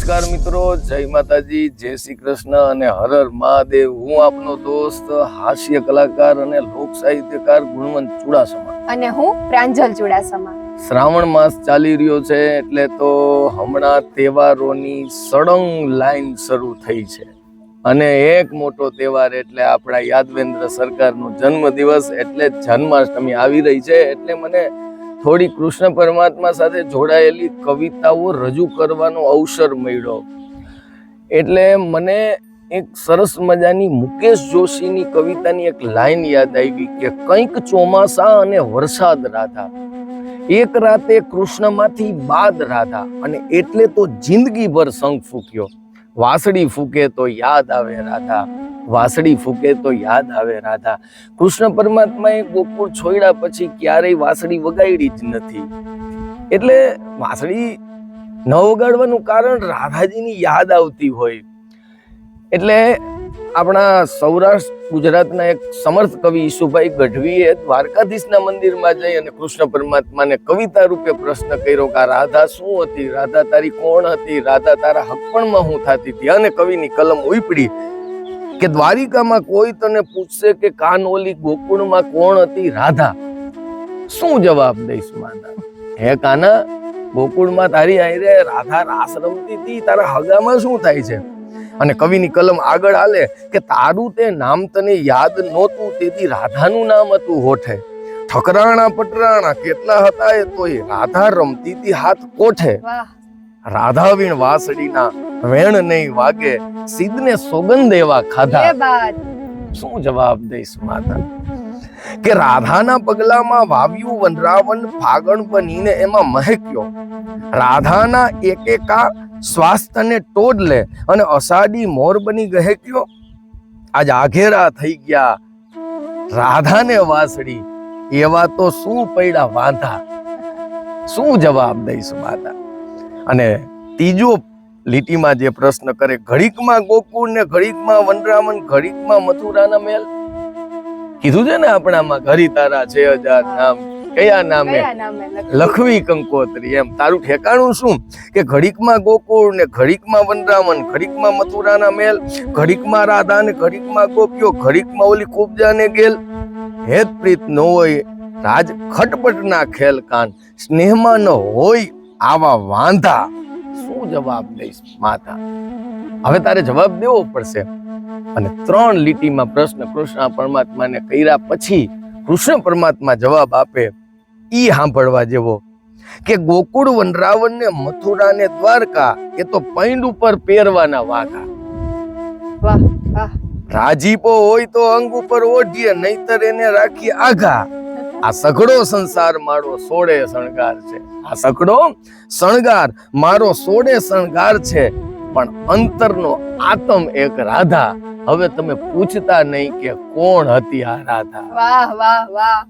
નમસ્કાર મિત્રો જય માતાજી જય શ્રી કૃષ્ણ અને હર હર મહાદેવ. હું આપનો દોસ્ત હાસ્ય કલાકાર અને લોક સાહિત્યકાર ગુણવંત ચુડાસમા. અને હું પ્રાંજલ ચુડાસમા. શ્રાવણ માસ ચાલી રહ્યો છે એટલે તો હમણાં તહેવારોની સળંગ લાઈન શરૂ થઈ છે. અને એક મોટો તહેવાર એટલે આપણા યાદવેન્દ્ર સરકારનો જન્મદિવસ એટલે જન્માષ્ટમી આવી રહી છે એટલે મને થોડી કૃષ્ણ પરમાત્મા સાથે જોડાયેલી કવિતાઓ રજૂ કરવાનો અવસર મળ્યો. એટલે મને એક સરસ મજાની મુકેશ જોશીની કવિતાની એક લાઈન યાદ આવી કે કંઈક ચોમાસા અને વરસાદ રાધા. એક રાતે કૃષ્ણમાંથી બાદ રાધા અને એટલે તો જિંદગીભર શંખ ફૂક્યો. વાસળી ફૂકે તો યાદ આવે રાધા. વાસળી ફૂકે તો યાદ આવે રાધા. કૃષ્ણ પરમાત્માએ ગોકુળ છોડ્યા પછી ક્યારેય વાસળી વગાડી જ નથી. એટલે વાસળી ન વગાડવાનું કારણ રાધાજીની યાદ આવતી હોય. એટલે આપણા સૌરાષ્ટ્ર, ગુજરાતના એક સમર્થ કવિ ઈશુભાઈ ગઢવીએ દ્વારકાધીશના મંદિરમાં જઈ અને કૃષ્ણ પરમાત્માને કવિતા રૂપે પ્રશ્ન કર્યો કે રાધા શું હતી? રાધા તારી કોણ હતી? રાધા તારા હકપણમાં હું થતી હતી? અને કવિની કલમ ઉપડી કે દ્વારિકામાં કોઈ તને પૂછશે કે કાનોલી ગોકુળમાં કોણ હતી રાધા? શું જવાબ દઈશ માતા? હે કાના, ગોકુળમાં તારી આયરે રાધા રાસ રમતી હતી, તારા હગામાં શું થાય છે? અને કવિની કલમ આગળ હાલે કે તારું તે નામ તને યાદ નહોતું, તેથી રાધાનું નામ હતું હોઠે. ઠકરાણા પટરાણા, કેટલા હતા એ તોય રાધા રમતી હતી હાથ કોઠે. રાધાવીણ વાસડીના વેણ નહીં વાગે સિદ્ધને સોગંદ એવા ખાધા. શું જવાબ દઈશ માતા? કે રાધાના પગલામાં વાવ્યું વનરાવન ફાગણ બનીને એમાં મહેક્યો રાધાના એકેકા સ્વાસ્થ્યને ટોડ લે અને અષાઢી મોર બની ગહેક્યો આજ આઘેરા થઈ ગયા રાધાને વાસડી એવા તો શું પૈડા વાંધા? શું જવાબ દઈશ માતા? અને ત્રીજો લીટીમાં જે પ્રશ્ન કરે ઘડીકમાં ગોકુળ ને ઘડીકમાં વનરામન ઘડીકમાં મથુરાના મેલ કીધું છે ને આપણામાં ઘરી તારા છે હજાર નામ. કયા નામે? લખવી. કંકોત્રી. એમ તારું ઠેકાણું શું? કે ઘડીકમાં ગોકુળ ને ઘડીકમાં વનરામન ઘડીકમાં મથુરાના મેલ ઘડીકમાં રાધા ને ઘડીકમાં ગોપીઓ ઘડીકમાં ઓલી કુબજા ને ગેલ? હેત પ્રીત ન હોય રાજ ખટપટ ના ખેલ કાન સ્નેહમાં ન હોય આવા વાંધા? શું જવાબ દઈશ માતા? હવે તારે જવાબ દેવો પડશે. અને ત્રણ લીટીમાં પ્રશ્ન કૃષ્ણ પરમાત્માને કર્યા પછી કૃષ્ણ પરમાત્મા જવાબ આપે ઈ સાંભળવા જેવો કે ગોકુળ વનરાવણ ને મથુરા ને દ્વારકા એ તો પૈંડ ઉપર પહેરવાના વાઘા. વાહ વાહ. રાજીપો હોય તો અંગ ઉપર ઓઢીએ નહીતર એને રાખીએ આઘા. આ સઘળો સંસાર મારો સોળે શણગાર છે. આ સઘળો શણગાર મારો સોળે શણગાર છે. પણ અંતરનો આતમ એક રાધા. હવે તમે પૂછતા નહીં કે કોણ હતી આ રાધા? વાહ વાહ વાહ.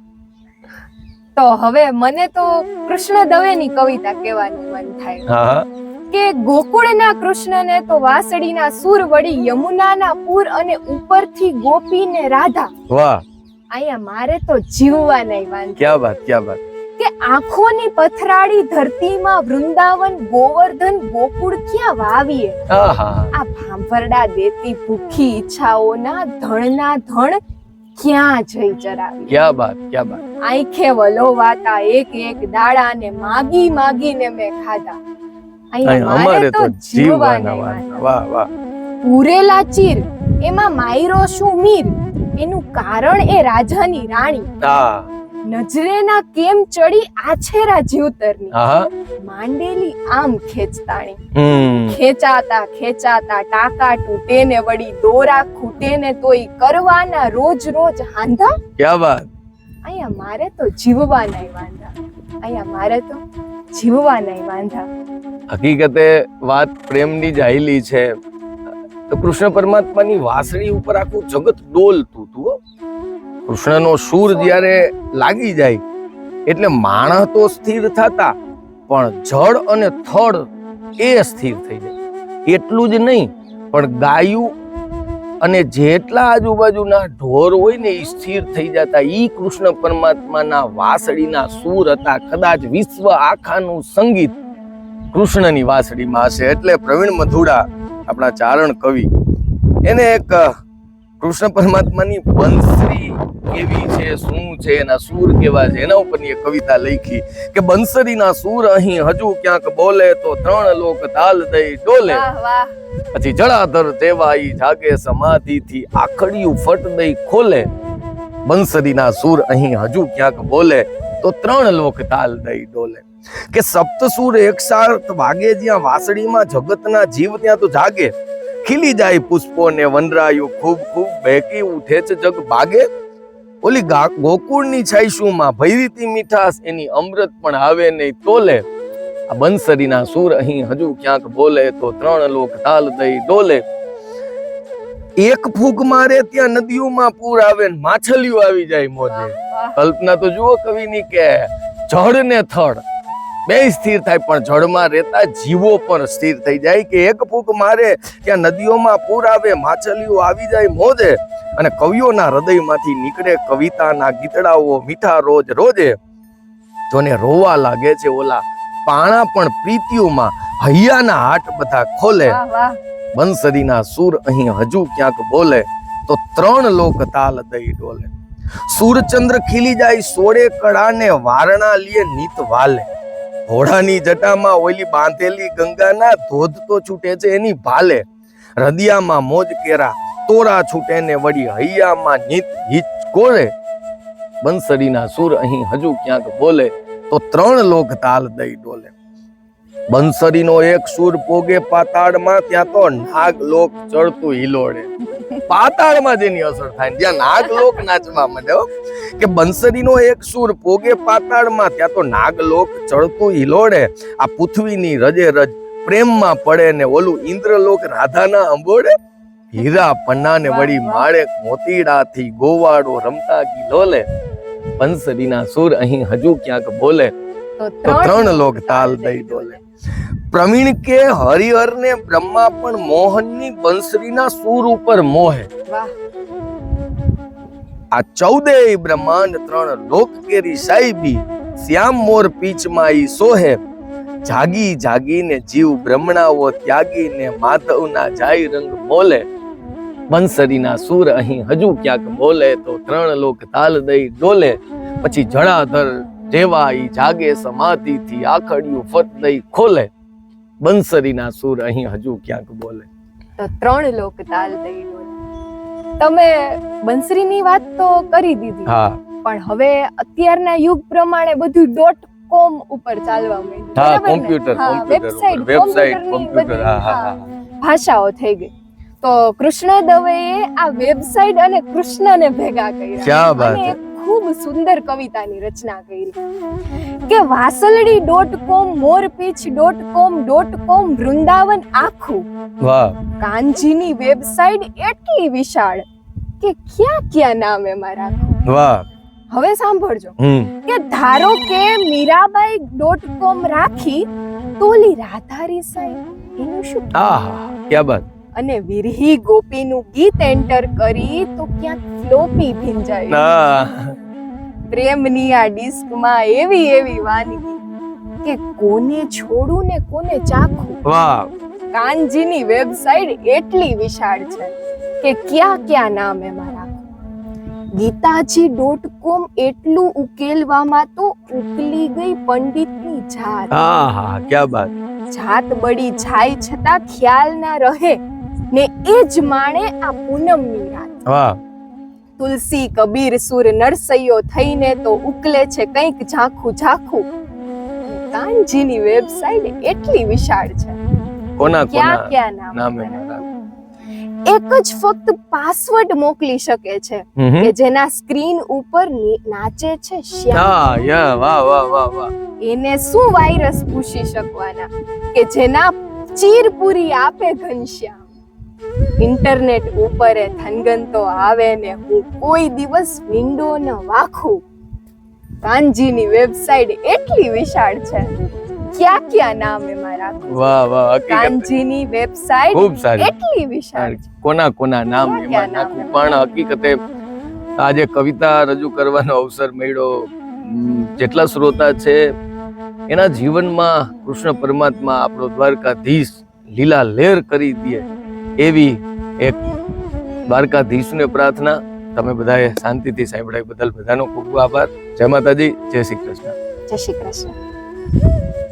તો હવે મને તો કૃષ્ણ દવેની કવિતા કહેવાનું મન થાય. હા કે ગોકુળના કૃષ્ણને તો વાસળીના સૂર વળી યમુનાના પૂર અને ઉપરથી ગોપીને રાધા. વાહ. અહીંયા મારે તો જીવવા નહીં વાંધો. ક્યાં વાત ક્યાં વાત કે આંખોની પથરાળી ધરતીમાં વૃંદાવન ગોવર્ધન ગોકુળ ક્યાં વાવીએ? આ ભાંભરડા દેતી ભૂખી ઈચ્છાઓના ધણના ધણ ક્યાં જઈ ચરાવી ક્યાં વાત ક્યાં વાત આંખે વલોવાતા એક એક દાડા ને માગી માગીને મેં ખાધા. અહીં અમારે તો જીવવા જીવવાના નહીં વાહ વાહ. પૂરેલા ચીર એમાં માયરો શું મીર? એનું કારણ એ રાજાની રાણી. હા. નજરેના કેમ ચડી આછેરા જીવતરની? માંડેલી આમ ખેંચતાણી. ખેંચાતા ખેંચાતા ટાકા તૂટે ને વળી દોરા ખૂટે ને તોય કરવાના રોજ રોજ હાંધા? ક્યાં વાત? અહીંયા મારે તો જીવવા નહીં વાંધા. અહીંયા મારે તો જીવવા નહીં વાંધા. હકીકતે વાત પ્રેમની જ આયેલી છે. તો કૃષ્ણ પરમાત્માની વાસળી ઉપર આખું જગત ડોલતું હતું કૃષ્ણનો સૂર જ્યારે લાગી જાય, એટલે માણસ તો સ્થિર થતા, પણ જળ અને થળ એ સ્થિર થઈ જાય. એટલું જ નહીં, પણ ગાયું અને જેટલા આજુબાજુના ઢોર હોય ને એ સ્થિર થઈ જતા એ કૃષ્ણ પરમાત્માના વાસળીના સૂર હતા. કદાચ વિશ્વ આખાનું સંગીત કૃષ્ણની વાસળીમાં હશે. એટલે પ્રવીણ મધુડા આપણા ચારણ કવિ. એને એક કૃષ્ણ પરમાત્માની બંસરી કેવી છે શું છે એના સૂર કેવા છે એના ઉપરની એક કવિતા લખી કે બંસરીના સૂર અહીં હજુ ક્યાંક બોલે તો ત્રણ લોક તાલ દઈ ડોલે. પછી જળાધર દેવાઈ જાગે સમાધિથી આખડિયું ફટ દઈ ખોલે. બંસરીના સૂર અહીં હજુ ક્યાંક બોલે તો ત્રણ લોક તાલ દઈ ડોલે. કે સપ્તસુર એકસાથ વાગે જ્યાં વાસળીમાં જગતના જીવ ત્યાં તો જાગે. ખીલી જાય પુષ્પો ને વનરાયું ખૂબ ખૂબ બહેકી ઉઠે છે જગ ભાગે ઓલી ગોકુળની છાઈશુમાં ભૈરીતી મીઠાસ એની અમૃત પણ આવે નહીં તોલે. આ બંસરીના સૂર અહીં હજુ ક્યાંક બોલે તો ત્રણ લોક તાલ દઈ ડોલે. એક ફૂગ મારે ત્યાં નદીઓમાં પૂર આવે ને માછલીઓ આવી જાય મોજે. કલ્પના તો જુઓ કવિની કે જળ ને થળ. બે સ્થિર થાય પણ જળમાં રહેતા જીવો પણ સ્થિર થઈ જાય કે એક ફૂંક મારે ત્યાં નદીઓમાં પૂર આવે માછલીઓ આવી જાય મોજે. અને કવિઓના હૃદયમાંથી નીકળે કવિતાના ગીતડાઓ મીઠા રોજ રોજે. જોને રોવા લાગે છે ઓલા પાણા પણ પ્રીતિઓમાં હૈયાના હાટ બધા ખોલે. બંસરીના સૂર અહીં હજુ ક્યાંક બોલે તો ત્રણ લોક તાલ દઈ ડોલે. સૂરચંદ્ર ખીલી જાય સોળે કળાને વારણા લીએ નીત વાલે. ઘોડાની જટામાં ઓલી બાંધેલી ગંગાના ધોધ તો છૂટે છે એની ભાલે. હૃદયામાં મોજ કેરા, તોરા છૂટે ને વળી હૈયામાં નીત હિચ કોરે. બંસરીના સૂર અહીં હજુ ક્યાંક બોલે, તો ત્રણ લોક તાલ દઈ ડોલે. બંસરીનો એક સૂર પોગે પાતાળમાં ત્યાં તો નાગ લોક ચડતું હિલોડે. પાતાળમાં જેની અસર થાય ત્યાં નાગ નાગલોક નાચવા માંડે કે બંસરીનો એક સૂર પોગે પાતાળમાં ત્યાં તો નાગલોક ચડતું હિલોડે. આ પૃથ્વીની રજે રજ પ્રેમમાં પડે ને ઓલું ઇન્દ્રલોક રાધાના અંબોડે. હીરા પન્ના ને વળી માળે મોતીડાથી ગોવાડો રમતા ગીલોલે બંસરીના સુર અહીં હજુ ક્યાંક બોલે. તો ત્રણ લોક તાલ દઈ ડોલે પ્રવીણ કે હરિહર ને બ્રહ્મા પણ મોહનની બંસરીના સૂર ઉપર મોહે. આ ચૌદે બ્રહ્માંડ ત્રણ લોક કેરી સાહેબી શ્યામ મોર પીચમાં ઈ સોહે. જાગી જાગીને જીવ બ્રહ્મણાઓ ત્યાગીને માધવના જાય રંગ બોલે. બંસરીના સૂર અહીં હજુ ક્યાંક બોલે તો ત્રણ લોક તાલ દઈ ડોલે. પછી જળાધર જેવાઈ જાગે સમાધિથી આખડિયું ફત દઈ ખોલે. બંસરીના સુર અહીં હજુ ક્યાંક બોલે. તો ત્રણ લોક તાલ દઈ તમે બંસરીની વાત તો કરી દીધી. હા. પણ હવે અત્યારના યુગ પ્રમાણે બધું ડોટ કોમ ઉપર ચાલવા માંડ્યું. હા? કોમ્પ્યુટર ઉપર વેબસાઇટ કોમ્પ્યુટર હા હા ભાષાઓ થઈ ગઈ. તો કૃષ્ણ દવે આ વેબસાઇટ અને કૃષ્ણને ભેગા કર્યા. ક્યાં વાત ખૂબ સુંદર કવિતાની રચના કરી. કે વાસલડી dot com મોરપીછ dot com dot com Vrindavan આખું. વાહ. કાનજીની વેબસાઇટ એટલી વિશાળ કે ક્યાં ક્યાં નામ એમાં રાખું. વાહ. હવે સાંભળજો. કે ધારો કે મીરાબાઈ ડોટ કોમ રાખી તોલી રાધારી સાહેબ એનું શું આહા ક્યાં બાત. અને વિરહી ગોપીનું ગીત એન્ટર કરી તો ક્યાંક ફ્લોપી ભીંજાય. પ્રેમની આ ડિસ્કમાં એવી એવી વાનગી કે કોને છોડું ને કોને ચાખું? વાહ કાનજીની વેબસાઇટ એટલી વિશાળ છે કે ક્યાં ક્યાં નામ એમાં રાખું ગીતાજી ડોટ કોમ એટલું ઉકેલવામાં તો ઉકલી ગઈ પંડિતની જાત. હા ક્યાં બાત. જાત બળી જાય છતાં ખ્યાલ ના રહે ને એ જ માણે આ પૂનમની રાત વાહ તુલસી કબીર સુર નરસૈયો થઈને તો ઉકલે છે કંઈક ઝાંખું ઝાંખું. કાનજીની વેબસાઈટ એટલી વિશાળ છે. કોના કોના નામ. એક જ ફક્ત પાસવર્ડ મોકલી શકે છે. કે જેના સ્ક્રીન ઉપર નાચે છે શ્યામ. યા વાહ વાહ વાહ વાહ. એને શું વાયરસ પૂછી શકવાના? કે જેના ચીર પૂરી આપે ઘનશ્યામ ઇન્ટરનેટ ઉપર થનગન તો આવે ને હું કોઈ દિવસ વિન્ડો ન વાખું. કાનજીની વેબસાઇટ એટલી વિશાળ છે. ક્યાં ક્યાં નામ એમાં રાખું વાહ વાહ કાનજીની વેબસાઇટ ખૂબ સારી. એટલી વિશાળ કોના કોના નામ એમાં નાખું? પણ હકીકતે આજે કવિતા રજૂ કરવાનો અવસર મળ્યો. જેટલા શ્રોતા છે એના જીવનમાં કૃષ્ણ પરમાત્મા આપણો દ્વારકાધીશ લીલા લેર કરી દે એવી એક દ્વારકાધીશને પ્રાર્થના. તમે બધાએ શાંતિથી સાંભળાય બદલ બધાનો ખૂબ આભાર. જય માતાજી, જય શ્રી કૃષ્ણ. જય શ્રી કૃષ્ણ.